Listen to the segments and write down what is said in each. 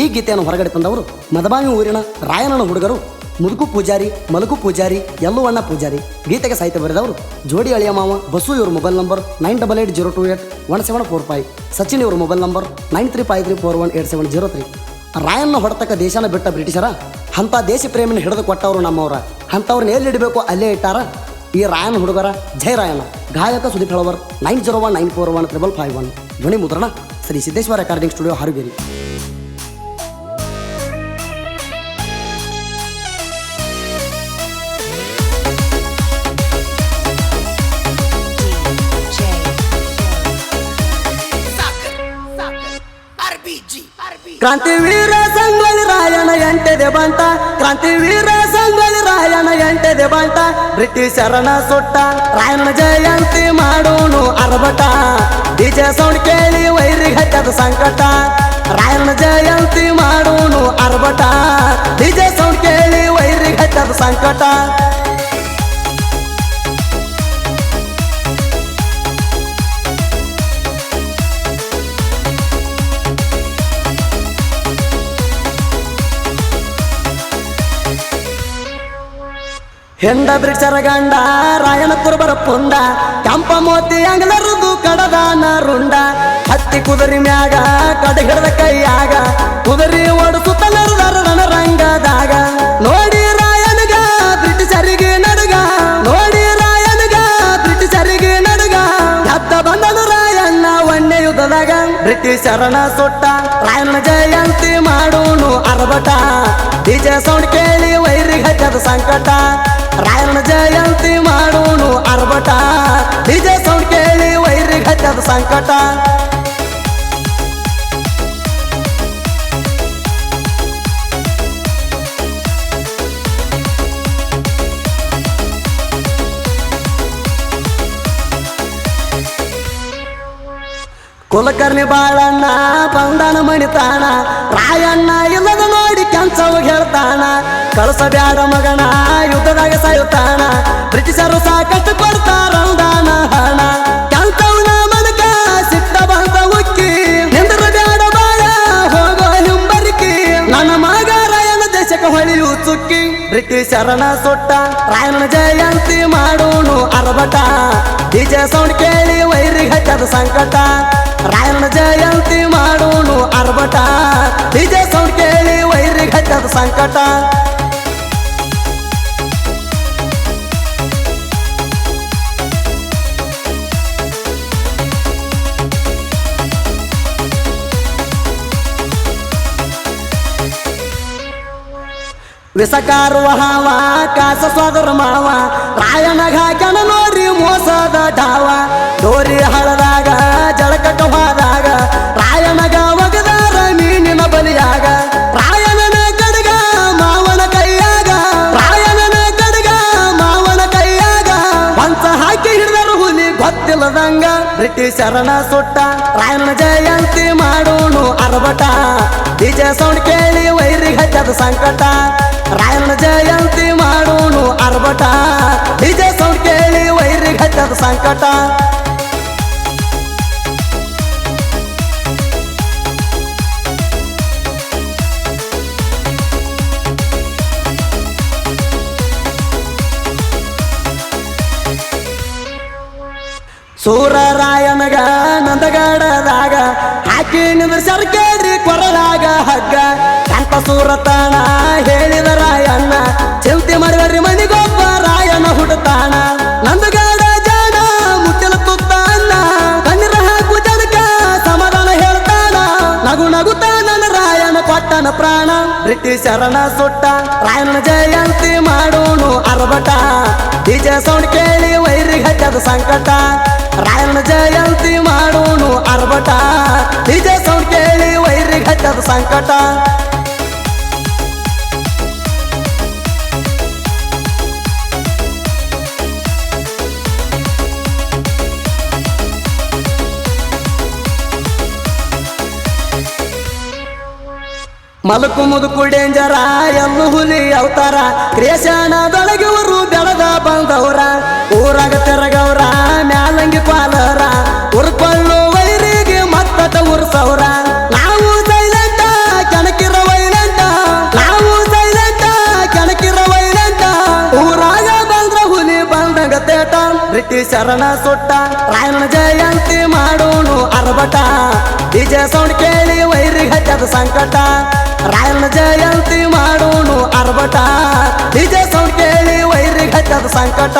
ಈ ಗೀತೆಯನ್ನು ಹೊರಗಡೆ ತಂದವರು ಮದಬಾವಿ ಊರಿನ ರಾಯನನ ಹುಡುಗರು, ಮುದುಕು ಪೂಜಾರಿ ಮಲಕು ಪೂಜಾರಿ, ಯಲ್ಲುವಣ್ಣ ಪೂಜಾರಿ. ಗೀತೆಗೆ ಸಾಹಿತ್ಯ ಬರೆದವರು ಜೋಡಿ ಅಳಿಯ ಮಾವ, ಬಸು ಇವರ mobile number nine double eight zero two eight one seven four five Sachin ಇವರ mobile number nine three five three four one eight seven zero three ರಾಯನ್ನ ಹೊಡೆತಕ್ಕ ದೇಶನ ಬಿಟ್ಟ ಬ್ರಿಟಿಷರ, ಅಂಥ ದೇಶ ಪ್ರೇಮಿನ ಹಿಡಿದು ಕೊಟ್ಟವರು ನಮ್ಮವರ. ಅಂಥವ್ರನ್ನ ಎಲ್ಲಿಡಬೇಕು ಅಲ್ಲೇ ಇಟ್ಟಾರ? ಈ ರಾಯನ್ ಹುಡುಗರ ಜೈ ರಾಯನ ಗಾಯಕ Sudeep Halavar nine zero one nine four one triple five one ಧ್ವನಿ ಮುದ್ರಣ ಶ್ರೀ ಸಿದ್ದೇಶ್ವರ ರೆಕಾರ್ಡಿಂಗ್ ಸ್ಟುಡಿಯೋ ಹಾರುಗೇರಿ. ಕ್ರಾಂತಿವೀರ ಸಂಗೊಳ್ಳಿ ರಾಯಣ ಎಂಟೆದೆ ಬಂತ. ಕ್ರಾಂತಿವೀರ ಸಂಗೊಳ್ಳಿ ರಾಯಣ ಎಂಟೆದೆ ಬಂತ. ಬ್ರಿಟಿಷರನ ಸುಟ್ಟ ರಾಯಣ ಜಯಂತಿ ಮಾಡೋನು ಅರಬಟ ಡಿಜೆ ಸೌಂಡ್ ಕೇಳಿ ವೈರಿ ಹಚ್ಚದ ಸಂಕಟ. ರಾಯಣ ಜಯಂತಿ ಮಾಡೋನು ಅರಬಟ ಡಿಜೆ ಸೌಂಡ್ ಕೇಳಿ ವೈರಿ ಹಚ್ಚದ ಸಂಕಟ. ಹೆಂಡ ಬ್ರಿಕ್ಷರ ಗಂಡ ರಾಯಣ ಕುರುಬರ ಪುಂಡ, ಕೆಂಪ ಮೋತಿ ಅಂಗಲರುದು ಕಡದಾನ ರುಂಡ ಹತ್ತಿ ಕುದುರಿ ಮ್ಯಾಗ, ಕಡ ಹಿಡದ ಕೈಯಾಗ, ಕುದುರಿ ಓಡಿಸುತ್ತ ನರದರ ರಣರಂಗದಾಗ ನೋಡಿ ರಾಯನಗ, ಬ್ರಿಟಿಷರಿಗೆ ನಡುಗ. ನೋಡಿ ರಾಯನಗ, ಬ್ರಿಟಿಷರಿಗೆ ನಡುಗ. ಹತ್ತ ಬಂದನು ರಾಯಣ್ಣ ಒಣ್ಣೆ ಯುದ್ಧದಾಗ. ಬ್ರಿಟಿಷರನ ಸುಟ್ಟ ರಾಯಣ್ಣ ಜಯಂತಿ ಮಾಡೋನು ಅರಬಟ. ಡಿಜೆ ಸೌಂಡ್ ಕೇಳಿ ವೈರಿಗೆ ಹಚ್ಚದ ಸಂಕಟ. ರಾಯಣ್ಣ ಜಯಂತಿ ಮಾಡೋನು ಅರ್ಬಟ ಡಿಜೆ ಸೌಂಡ್ ಕೇಳಿ ವೈರಿ ಹಚ್ಚದ ಸಂಕಟ. ಕುಲಕರ್ಣಿ ಬಾಳಣ್ಣ, ಬಂಧನ ಮಣಿತಾಣ, ರಾಯಣ್ಣ ಇಲ್ಲದ ನೋಡಿ ಕೆಂಚವು ಹೇಳ್ತಾನ ಕಳಸಬ್ಯಾಡ ಮಗನ, ಯುದ್ಧದಾಗ ಸಾಯುತ್ತಾನ ಬ್ರಿಟಿಷರು ಸಾಕಷ್ಟು ಕೊಡ್ತಾರ ಹಣ. ಕೆಂಚವನ ಮನಕ ಸಿಟ್ಟ ಬಂದ ಉಕ್ಕಿ, ನಿಂದ್ರ ಬ್ಯಾಡ ಬಾಳ, ಹೋಗೋ ಹಿಂಬರಿಕಿ ನನ್ನ ಮಗ ರಾಯನ ದೇಶಕ್ಕೆ ಹೊಳೆಯು ಚುಕ್ಕಿ ಬ್ರಿಟಿಷರನ ಸುಟ್ಟ, ರಾಯನ ಜಯಂತಿ ಮಾಡೋನು ಅರಬಟ. ಡಿಜೆ ಸೌಂಡ್ ಕೇಳಿ ವೈರಿ ಹಚ್ಚದ ಸಂಕಟ. ರಾಯನ ಜಯಂತಿ ಮಾಡೋನು ಅರ್ಬಟ ಡಿಜೆ ಸೌಂಡ್ ಕೇಳಿ ವೈರಿ ಘಟ್ಟದ ಸಂಕಟ. ವಿಸಕಾರುವ ಹಾವ, ಕಾಸ ಸೋದರ ಮಾವ ಹಾಕ್ಯಾನ ಗೊತ್ತಿಲ್ಲದಂಗ ಶರಣ ಸುಟ್ಟ, ರಾಯನ ಜಯಂತಿ ಮಾಡೋನು ಅರ್ಬಟ. ಡಿಜೆ ಸೌಂಡ್ ಕೇಳಿ ವೈರಿ ಹಚ್ಚದ ಸಂಕಟ ರಾಯಣ ಜಯಂತಿ ಮಾಡೋನು ಅರ್ಬಟ. ಡಿಜೆ ಸೌಂಡ್ ಕೇಳಿ ವೈರಿ ಹಚ್ಚದ ಸಂಕಟ. ಸೂರರಾಯನಗ ನಂದಗಡದಾಗ ಹಾಕಿ ನಿಂದ್ರಸರ್ ಕೇಳ್ರಿ ಕೊರಲಾಗ ಹಗ್ಗ. ಕಂತ ಸೂರತನ ಹೇಳಿದ ಪ್ರಾಣ ಬ್ರಿಟಿಷರನ ಸುಟ್ಟ, ರಾಯನ ಜಯಂತಿ ಮಾಡೋನು ಅರಬಟ ಡಿಜೆ ಸೌಂಡ್ ಕೇಳಿ ವೈರಿ ಹಚ್ಚದ ಸಂಕಟ, ರಾಯನ ಜಯಂತಿ ಮಾಡೋನು ಅರಬಟ ಡಿಜೆ ಸೌಂಡ್ ಕೇಳಿ ವೈರಿ ಹಚ್ಚದ ಸಂಕಟ. ಮಲಕು ಮುದುಕು ಡೇಂಜರ ಹುಲಿ ಅವತಾರ. ಕ್ರೇಶನ ಬೆಳಗ ಬೆಳದ ಬಂದವ್ರ. ಊರಾಗ ತೆರಗವ್ರ, ಮ್ಯಾಲಂಗಿ ಪಾಲರ. ಉರ್ಕೊಳ್ಳು ವೈರಿಗೆ ಮತ್ತಟ ಉರ್ಸವ್ರ. ನಾವು ಸೈಲೆಂಟ, ಕೆಣಕಿರ ವೈಲೆಂಟ. ನಾವು ಸೈಲೆಂಟ, ಕೆಣಕಿರ ವೈಲೆಂಟ. ಊರಾಗ ಬಂದ್ರ ಹುಲಿ ಬಂದಂಗ ತೇಟ. ಶರಣ ಸುಟ್ಟ. ರಾಯಣ ಜಯಂತಿ ಮಾಡೋನು ಅರ್ಬಟ ಡಿಜೆ ಸೌಂಡ್ ಕೇಳಿ ವೈರಿಗೆ ಹಚ್ಚದ ಸಂಕಟ. ಸಂಕಟ.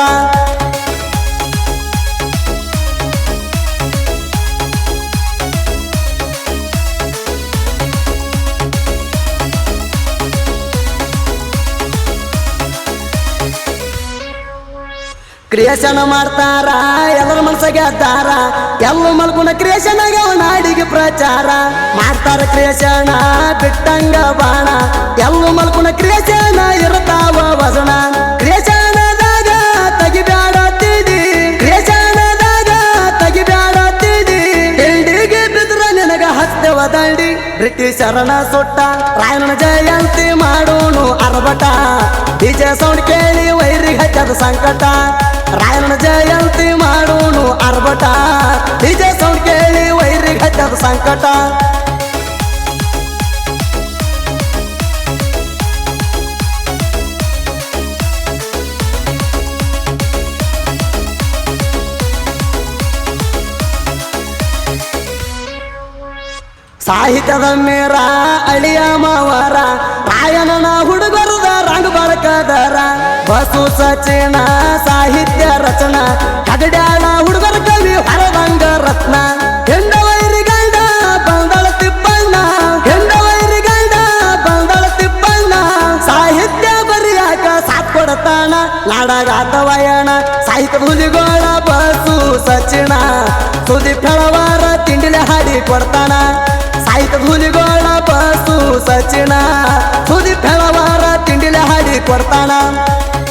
ಕ್ರಿಯೇಷನ್ ಮಾಡ್ತಾರ, ಎಲ್ಲರ ಮನಸ್ಸಾಗೆ ಅದ್ದಾರ. ಎಲ್ಲ ಮಲ್ಗುಣ ಕ್ರಿಯೇಷನ್ ನಾಡಿಗೆ ಪ್ರಚಾರ. ಮಾಡ್ತಾರ ಕ್ರಿಯೇಷನ ಬಿಟ್ಟಂಗ ಬಾಣ. ಎಲ್ಲ ಮಲ್ಗುಣ ಕ್ರಿಯೇಷನ್ ಇರ್ತಾವ ವಜನ ದಂಡಿ ಬ್ರಿಟಿಷರನ ಸುಟ್ಟ. ರಾಯಣ ಜಯಂತಿ ಮಾಡೋನು ಅರ್ಬಟ. ಡಿಜೆ ಸೌಂಡ್ ಕೇಳಿ ವೈರಿ ಹಚ್ಚದ ಸಂಕಟ. ರಾಯಣ ಜಯಂತಿ ಮಾಡೋನು ಅರ್ಬಟ. ಡಿಜೆ ಸೌಂಡ್ ಕೇಳಿ ವೈರಿ ಹಚ್ಚದ ಸಂಕಟ. ಸಾಹಿತ್ಯದ ಮೇರ, ಅಳಿಯ ಮಾವರ, ರಾಯಣನ ಹುಡುಗರದ ರಂಗ ಬಳಕದರ ಬಸು ಸಚಿನ ಸಾಹಿತ್ಯ ರಚನ ಕಗಡ್ಯಾಳ ಹುಡುಗರ ಕವಿ ಹರದಂಗ ರತ್ನ ಹೆಂಡ ವೈರಿ ಗಂಡ ಬಂದಳ ತಿಪ್ಪಣ್ಣ ಹೆಂಡ ವೈರಿ ಗಂಡ ಬಂದಳ ತಿಪ್ಪಣ್ಣ, ಸಾಹಿತ್ಯ ಬರಿಯಾಕ ಸಾಥ್ ಕೊಡತಾನ ನಾಡಗಾತ ವಯಣ, ಸಾಹಿತ್ಯ ಹುಲಿಗೋಳ ಬಸು ಸಚಿನ ಸುದಿ ಫೆಳವಾರ ತಿಂಡಿಲೆ ಹಾಡಿ ಕೊಡ್ತಾನ ಸಾಹಿತ್ಯ ಹುಲಿಗೋಳ ಬಸು ಸಚಿನ ಸುದಿ ಫೆಳವಾರ ತಿಂಡಿಲೆ ಹಾಡಿ ಕೊಡ್ತಾನ ಸುದಿ ತಿಂಡಿಲೆ ಹಾಡಿ ಕೊಡ್ತಾನ